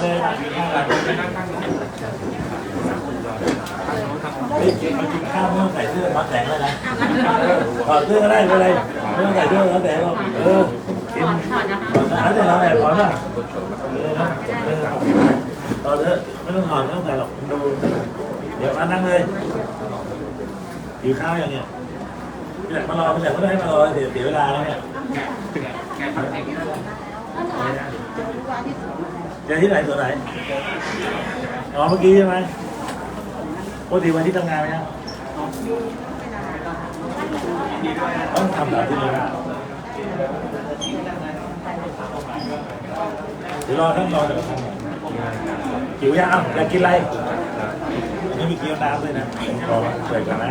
เลยมากินข้าวกันมากินข้าวไม่ต้องใส่เสื้อมาแสงเลยนะถอดเสื้อก็ได้ไม่เป็นไรไม่ต้องใส่เสื้อมาแสงหรอกเออกินถอดแต่เราแอบถอดป่ะเออนะเออถอดเถอะไม่ต้องถอดไม่ต้องใส่หรอกดูเดี๋ยวมานั่งเลยหิวข้าวอย่างเนี้ยพี่แหลกมารอพี่แหลกไม่ได้มารอเสียเสียเวลาแล้วเนี่ย เจอที่ไหนตัวไหน อ๋อเมื่อกี้ใช่ไหมปกติวันที่ทำงานไหมครับต้องทำแบบที่นี่นะเดี๋ยวรอท่านรอเดี๋ยวทำหิวยังอะอยากกินอะไรอันนี้มีเกี๊ยวน้ำด้วยนะรอเปิดก่อนนะ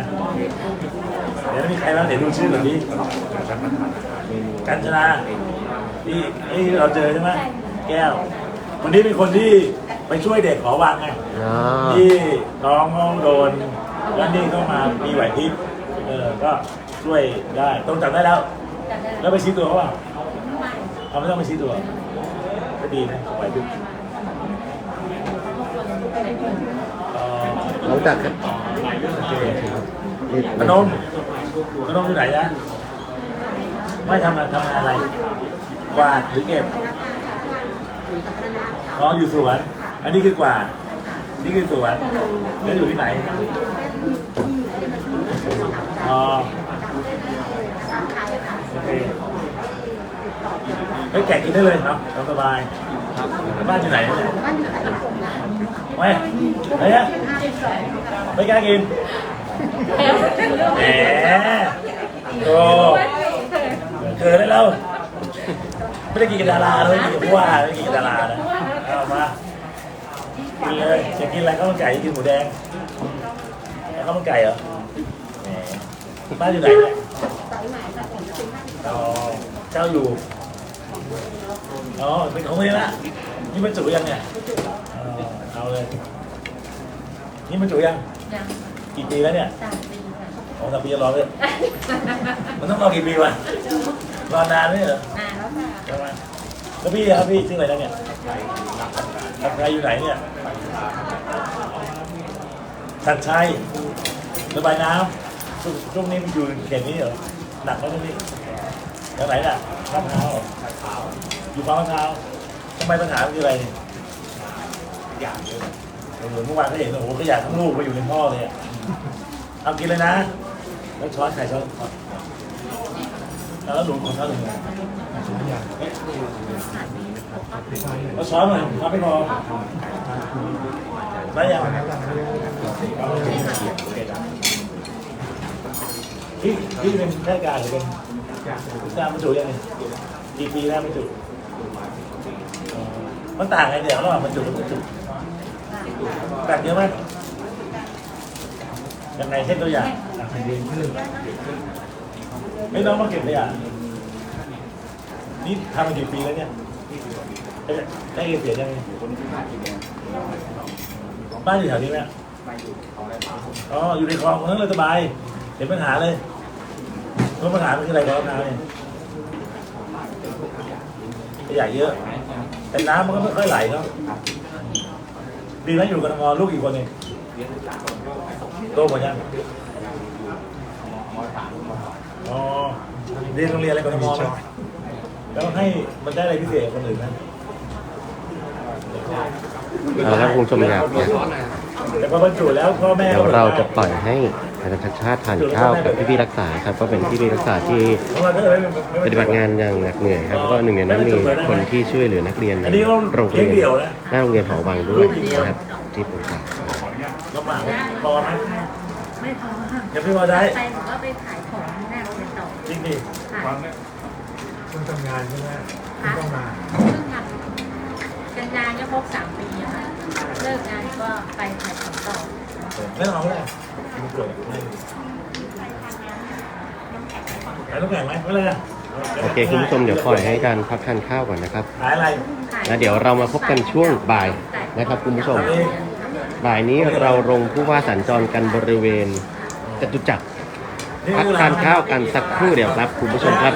เดี๋ยวมีใครบ้างเดี๋ยวดูชื่อก่อนดิกัญชนาที่นี่เราเจอใช่ไหมแก้ว คนนี้เป็นคนที่ไปช่วยเด็กขอวางไงอ๋อที่น้องเขาโดนแล้วนี่เข้ามามีไหวพริบเออก็ช่วยได้ต้องจับได้แล้ว แล้วไปชี้ตัวเขาเปล่าเขาไม่ต้องไปชี้ตัวก็ดีนะไหวพริบเอ่อหลังจากโอเคนี่พนมพนมอยู่ไหนนะไม่ทำงานทำงานอะไรกวาดหรือเก็บ อ๋ออยู่สวน อันนี้คือกวาดนี่คือสวน แล้วอยู่ที่ไหน อ๋อ โอเคเฮ้ยแกะกินได้เลยเนาะสบายบ้านอยู่ไหนเนี่ยไม่ไหนอะไม่กล้ากินแหมโอ้เกิดได้แล้ว ไม่ได้กินกับดาราเลยกินกับผู้ว่าไม่ได้กินกับดารานะเอามากินเลยจะกินอะไรข้าวมันไก่จะกินหมูแดงเอาข้าวมันไก่เหรอแหมบ้านอยู่ไหนเนี่ยอ๋อเจ้าอยู่อ๋อเป็นของนี่ละนี่มันจุยังเนี่ยอ๋อเอาเลย นี่มันจุยังยังกี่ปีแล้วเนี่ยสามปีค่ะสองสามปีจะรอเลยมันต้องรอกี่ปีวะ รอนานไหมเหรอนานแล้วค่ะใช่ไหมแล้วพี่ครับพี่ชื่ออะไรนะเนี่ยชัดชัยอยู่ไหนเนี่ยชัดชัยระบายน้ำช่วงช่วงนี้มันอยู่เขตนี้เหรอหนักไหมช่วงนี้แถวไหนน่ะลาดพร้าวเหรออยู่บางมะพร้าวทำไมปัญหามันคืออะไรเนี่ยเหมือนเมื่อวานก็เห็นโอ้โหขยะทั้งลูกไปอยู่ในท่อเลยอะเอากินเลยนะแล้วช้อนใครช้อน แล้วหนูของเขาหนูแล้วช้อนหน่อยช้อนไม่พอได้ยังพี่พี่เป็นข้าราชการหรือเป็นตารบรรจุยังไงกี่ปีแล้วบรรจุมันต่างไงเดี๋ยวระหว่างบรรจุกับบรรจุต่างเยอะไหมยังไงเช่นตัวอย่างอะ ไม่ต้องมาเก็บขยอะนี่ทำมากี่ปีแล้วเนี่ยได้เกษียณยังไงบ้านอยู่แถวนี้ไหมอ๋ออยู่ในคลองตรงนั้นเลยสบายเห็นปัญหาเลยเพราปัญหามันคืออะไรกับมะพร้าวเนี่ยขยะเยอะ แต่น้ำมันก็ไม่ค่อยไหลเนาะดีนะอยู่กับงอลูกอีกคนนึงโตหมดยังอ๋อ เรียนโรงเรียนอะไรกับมอไหมแล้วให้มันได้อะไรพิเศษกับคนอื่นไหมเอาละครับคุณผู้ชมครับเนี่ยแต่พอบรรจุแล้วพ่อแม่เดี๋ยวเราจะปล่อยให้อาจารย์ชัดชาติทานข้าวกับพี่ๆรักษาครับก็เป็นพี่ๆรักษาที่ของเราก็เลยไม่ไม่ปฏิบัติงานอย่างหนักเหนื่อยครับแล้วก็หนึ่งในนั้นมีคนที่ช่วยเหลือนักเรียนในอันนี้ก็โรงเลี้เรียยงนเดี่ยวนะหน้าโรงเรียนหอวังด้วยนะครับที่ปรึกษาลำบากพอไหมไม่พอค่ะยังไม่พอได้ ไปหนูก็ไปขายของ หน้าโรงเรียนต่อจริงดิค่ะคุณทำงานใช่ไหมค่ะต้องมาเพิ่งทำกันงานก็ครบสามปีอะค่ะ เลิกงานก็ไปขายของต่อไม่ต้องเอาเลยไม่ป่วยไม่ขายน้ำแข็งไหมไม่เลยอะโอเคคุณผู้ชมเดี๋ยวปล่อยให้การพักทานข้าวก่อนนะครับขายอะไรขายแล้วเดี๋ยวเรามาพบกันช่วงบ่ายนะครับคุณผู้ชม บ่ายนี้เราลงผู้ว่าสัญจรกันบริเวณจตุจักร พักทานข้าวกันสักครู่เดียวครับ คุณผู้ชมครับ